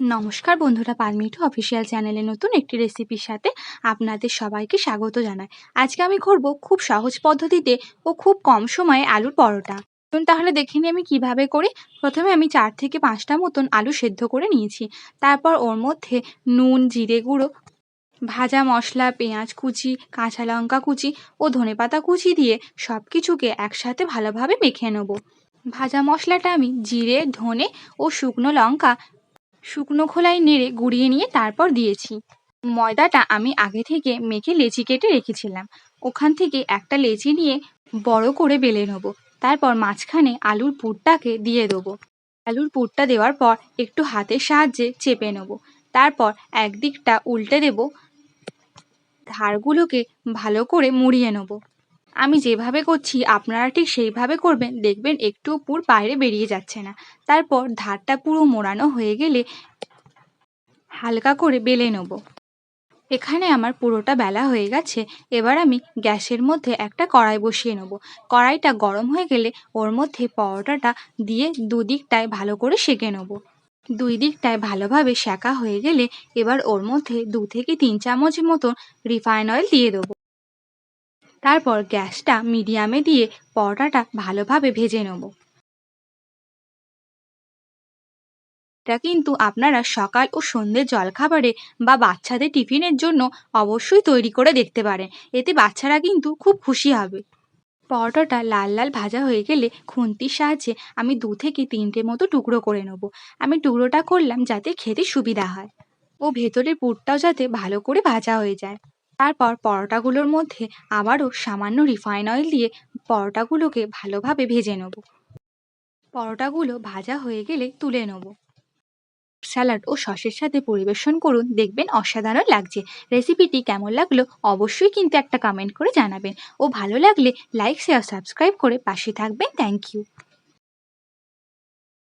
নমস্কার বন্ধুরা পালমিঠু অফিসিয়াল চ্যানেলে নতুন একটি রেসিপির সাথে আপনাদের সবাইকে স্বাগত জানাই। আজকে আমি করব খুব সহজ পদ্ধতিতে ও খুব কম সময়ে আলুর পরোটা। তাহলে দেখে নিই আমি কীভাবে করি প্রথমে আমি চার থেকে পাঁচটা মতন আলু সেদ্ধ করে নিয়েছি। তারপর ওর মধ্যে নুন, জিরে গুঁড়ো, ভাজা মশলা, পেঁয়াজ কুচি, কাঁচা লঙ্কা কুচি ও ধনেপাতা কুচি দিয়ে সব কিছুকে একসাথে ভালোভাবে মেখে নেব। ভাজা মশলাটা আমি জিরে, ধনে ও শুকনো লঙ্কা শুকনো খোলায় নেড়ে গুঁড়িয়ে নিয়ে তারপর দিয়েছি। ময়দাটা আমি আগে থেকে মেখে লেচি কেটে রেখেছিলাম। ওখান থেকে একটা লেচি নিয়ে বড় করে বেলে নেব। তারপর মাঝখানে আলুর পুরটাকে দিয়ে দেবো। আলুর পুরটা দেওয়ার পর একটু হাতের সাহায্যে চেপে নেব। তারপর একদিকটা উল্টে দেব। ধারগুলোকে ভালো করে মুড়িয়ে নেব। আমি যেভাবে করছি, আপনারা ঠিক সেইভাবে করবেন। দেখবেন একটু পুর বাইরে বেরিয়ে যাচ্ছে না। তারপর ধারটা পুরো মোড়ানো হয়ে গেলে হালকা করে বেলে নেব। এখানে আমার পুরোটা বেলা হয়ে গেছে। এবার আমি গ্যাসের মধ্যে একটা কড়াই বসিয়ে নেব। কড়াইটা গরম হয়ে গেলে ওর মধ্যে পরোটাটা দিয়ে দুদিকটায় ভালো করে সেঁকে নেব। দুই দিকটায় ভালোভাবে সেঁকা হয়ে গেলে এবার ওর মধ্যে দু থেকে তিন চামচ মতন রিফাইন অয়েল দিয়ে দেবো। তারপর গ্যাসটা মিডিয়ামে দিয়ে পরোটাটা ভালোভাবে ভেজে নেব। এটা কিন্তু আপনারা সকাল ও সন্ধ্যের জলখাবারে বা বাচ্চাদের টিফিনের জন্য অবশ্যই তৈরি করে দেখতে পারেন। এতে বাচ্চারা কিন্তু খুব খুশি হবে। পরোটাটা লাল লাল ভাজা হয়ে গেলে খুন্তির সাহায্যে আমি দু থেকে তিনটে মতো টুকরো করে নেব। আমি টুকরোটা করলাম যাতে খেতে সুবিধা হয়। ও ভেতরের পুরটাও যাতে ভালো করে ভাজা হয়ে যায়। তারপর পরোটাগুলোর মধ্যে আবারও সামান্য রিফাইন অয়েল দিয়ে পরোটাগুলোকে ভালোভাবে ভেজে নেব। পরোটাগুলো ভাজা হয়ে গেলে তুলে নেব। স্যালাড ও সসের সাথে পরিবেশন করুন, দেখবেন অসাধারণ লাগছে। রেসিপিটি কেমন লাগল অবশ্যই কিন্তু একটা কমেন্ট করে জানাবেন। ও ভালো লাগলে লাইক শেয়ার সাবস্ক্রাইব করে পাশে থাকবেন। Thank you